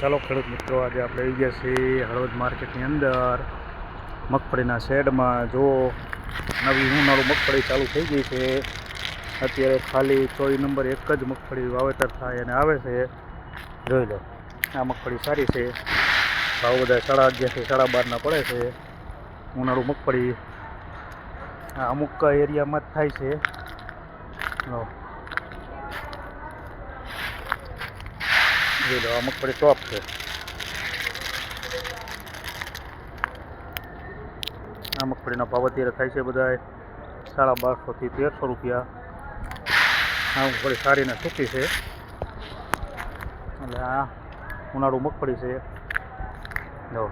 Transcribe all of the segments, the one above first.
ચાલો ખેડૂત મિત્રો, આજે આપણે આવી ગયા છીએ હળવદ માર્કેટની અંદર. મગફળીના શેડમાં જો નવી ઉનાળું મગફળી ચાલુ થઈ ગઈ છે, અત્યારે ખાલી ચોવી નંબર એક જ મગફળી વાવેતર થાય અને આવે છે. જોઈ લો, આ મગફળી સારી છે. ભાવ બધા સાડા અગિયારથી સાડા બારના પડે છે. ઉનાળુ મગફળી અમુક એરિયામાં જ થાય છે. જોઈ આ મગફળી ટોપ છે આ મગફળીના ભાવ અત્યારે થાય છે બધા સાડા બારસોથી તેરસો રૂપિયા આ મગફળી સારી ને સૂકી છે એટલે આ ઉનાળુ મગફળી છે જો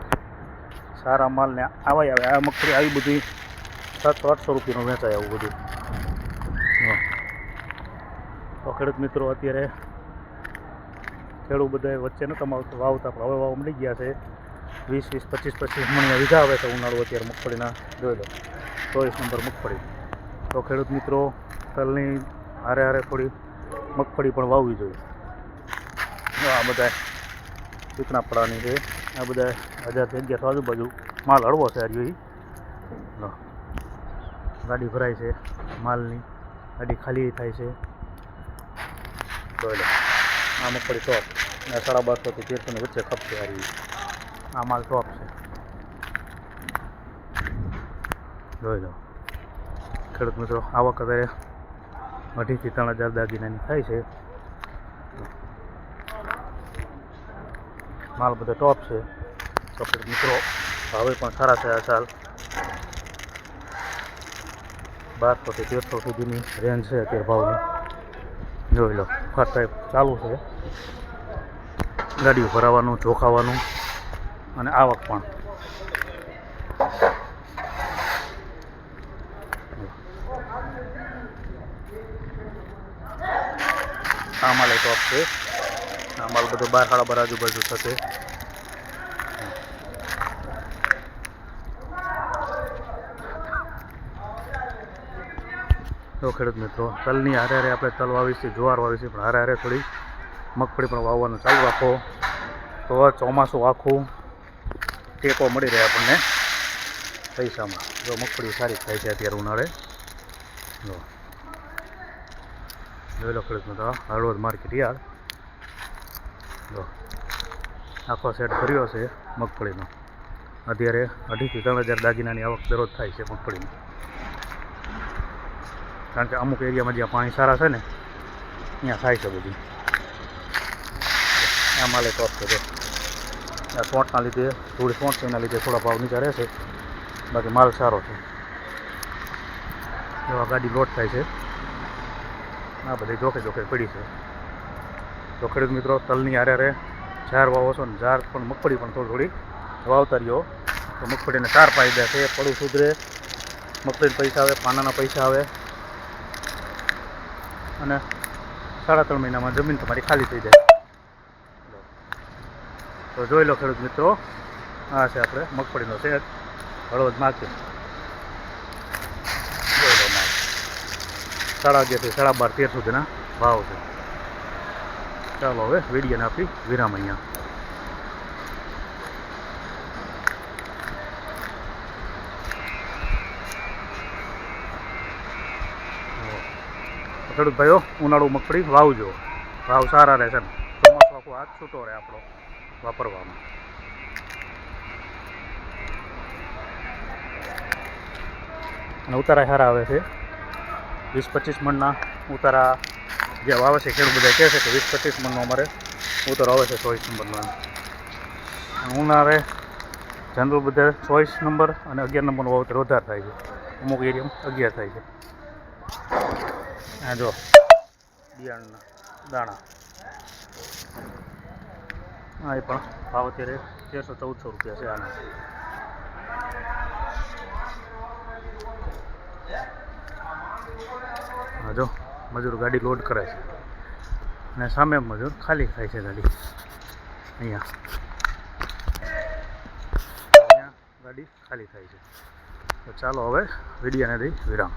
સારા માલને આવાય આવે આ મગફળી આવી બધી સાતસો આઠસો રૂપિયાનું વેચાય આવું બધું ખેડૂત મિત્રો અત્યારે ખેડૂત બધા વચ્ચે નતા વાવતા, પણ હવે વાવ મળી ગયા છે. વીસ વીસ, પચીસ પચીસ મણિયા વીઘા આવે છે ઉનાળો અત્યારે મગફળીના, જોઈ લો. ચોવીસ નંબર મગફળી. તો ખેડૂત મિત્રો, તલની હારે હારે થોડી મગફળી પણ વાવવી જોઈએ. આ બધા ચીકણાપડાની છે. આ બધા હજારથી અગિયારસો આજુબાજુ માલ હળવો છે હજી ગાડી ભરાય છે, માલની. ગાડી ખાલી થાય છે. આ મગફળી ટોપ અને સાડા બારસોથી તેરસોની વચ્ચે ખપશે છે રહી આ માલ ટોપ છે. જોઈ લો. ખેડૂત મિત્રો આવક અત્યારે અઢીથી ત્રણ હજાર દાગીનાની થાય છે. માલ બધો ટોપ છે. તો મિત્રો ભાવે પણ સારા છે આ સાલ બારસોથી તેરસો સુધીની રેન્જ છે અત્યારે ભાવની. જોઈ લો ફર્સ્ટ ટાઈપ ચાલુ છે. ગાડીઓ ભરાવાનું ચોખાવાનું અને આવક પણ. આ માલ એક છે. આ માલ બધો બાર સાડા બાર આજુબાજુ થશે. તો ખેડૂત મિત્રો, તલની હારે હારે આપણે તલ વાવી છે જુવાર વાવી છે પણ હારે હારે થોડી મગફળી પણ વાવવાનું ચાલુ રાખો. તો ચોમાસું આખું ટેકો મળી રહે આપણને પૈસામાં. જો મગફળી સારી થાય છે અત્યારે ઉનાળે. જો. જોઈ લો ખેડૂત મિત્રો હળવદ માર્કેટ યાર્ડ જો. આખો સેટ ભર્યો છે મગફળીનો. અત્યારે અઢીથી ત્રણ હજાર દાગીનાની આવક દરરોજ થાય છે મગફળીની. કારણ કે અમુક એરિયામાં જ્યાં પાણી સારા છે ને, ત્યાં થાય છે બધી. આ માલે ટોપ છે આ સોંટના લીધે થોડી સોંટ છે એના લીધે થોડા ભાવ નીચા રહેશે બાકી માલ સારો છે. એવા ગાડી લોડ થાય છે. આ બધી જોખે જોખે પડી છે. તો મિત્રો, તલની હારે હારે ઝાર વાવો છો ને, ઝાર પણ મગફળી પણ થોડી થોડી વાવતા રહ્યો. તો મગફળીને ચાર ફાયદા છે. પડું સુધરે, મગફળીના પૈસા આવે, પાનાના પૈસા આવે. અને સાડા ત્રણ મહિનામાં જમીન તમારી ખાલી થઈ જાય. તો જોઈ લો ખેડૂત મિત્રો, આ છે આપણે મગફળીનો સેટ હળવદ માર્કેટ. જોઈ લો સાડા અગિયારથી સાડા બાર, તેર સુધીના ભાવ છે. ચાલો હવે વિડીયોને આપી વિરામ અહીંયા તો ખેડૂત ભાઈઓ, ઉનાળુ મગફળી વાવજો. ભાવ સારા રહેશે ને. ચોમાસું આખું હાથ છૂટો રહે આપણો વાપરવામાં. અને ઉતારા સારા આવે છે. વીસ પચીસ મણના ઉતારા જે વાવે છે, ખેડૂત બધા કહે છે કે વીસ પચીસ મણનો અમારે ઉતારો આવે છે ચોવીસ નંબરનો ઉનાળે જનરલ બધા ચોવીસ નંબર અને અગિયાર નંબરનો વાવતર વધારે થાય છે. અમુક એરિયામાં અગિયાર થાય છે. આ જો, બિયારણના દાણા. હા એ પણ ભાવ અત્યારે તેરસો ચૌદસો રૂપિયા છે આના. જો, મજૂર ગાડી લોડ કરે છે. અને સામે મજૂર ખાલી થાય છે ગાડી. અહીંયા. અહીંયા ગાડી ખાલી થાય છે. તો ચાલો હવે વિડીયાને દઈ વિરામ.